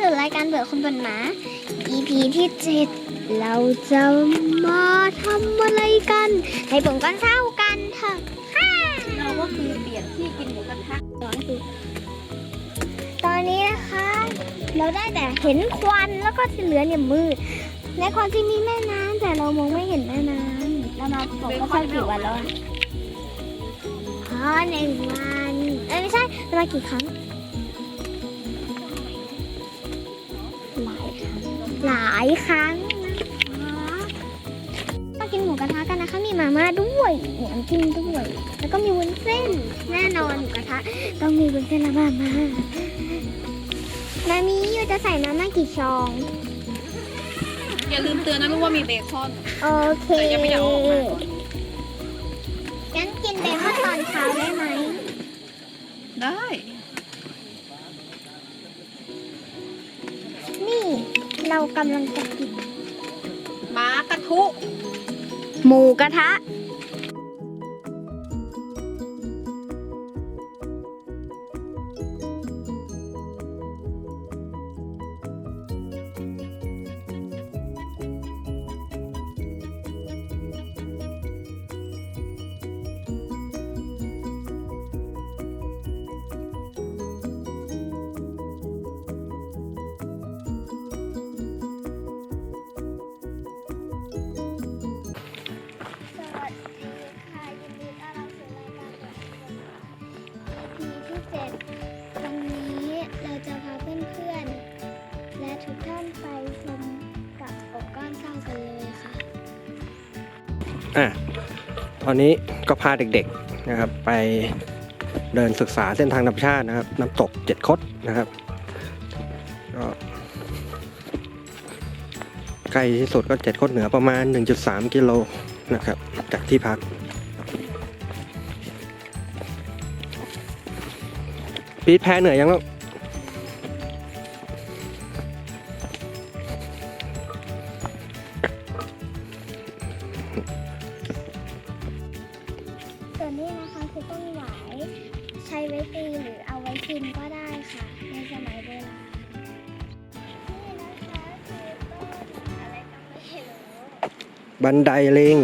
สู่รายการเบื่อคนบนหมา EP ที่7เราจะมาทำอะไรกันให้ผมก้อนเศร้ากันเถอะค่ะเราก็คือเปลี่ยนที่กินหมูกระทะตอนนี้นะคะ เราได้แต่เห็นควันแล้วก็ที่เหลือเนี่ยมืดในความที่มีแม่น้ำแต่เรามองไม่เห็นแม่น้ำเรามาบอกว่าเข้ากี่วันแล้วอะอ๋อหนึ่งวันเอ้ยไม่ใช่เรามากี่ครั้ง หลายครั้งหลายครั้งนะคะมากินหมูกระทะกันนะคะ มีมาม่าด้วยมีน้ำจิ้มด้วย แล้วก็มีวุ้นเส้น แน่นอนหมูกระทะต้องมีวุ้นเส้นและมาม่ามามีอยู่จะใส่มาม่ากี่ซอง อย่าลืมเตือนนะลูกว่ามีเบคอน โอเคแต่ยังไม่ได้เอาออกมาก่อนงั้นกินเบคอนตอนเช้าได้ไหม ได้ เรากำลังจะกินม้ากระทุ หมูกระทะ อะตอนนี้ก็พาเด็กๆนะครับ ไปเดินศึกษาเส้นทางธรรมชาตินะครับ น้ำตกเจ็ดคดนะครับก็ใกล้ที่สุดก็เจ็ดคดเหนือประมาณ 1.3 กิโลนะครับ จากที่พัก ปีดแพ้เหนื่อยยังลูก ว้ตีหรือเอาไว้กินก็ได้ค่ะ ในสมัยโบราณนี่นะคะคือต้นอะไรก็ไม่รู้บันไดลิง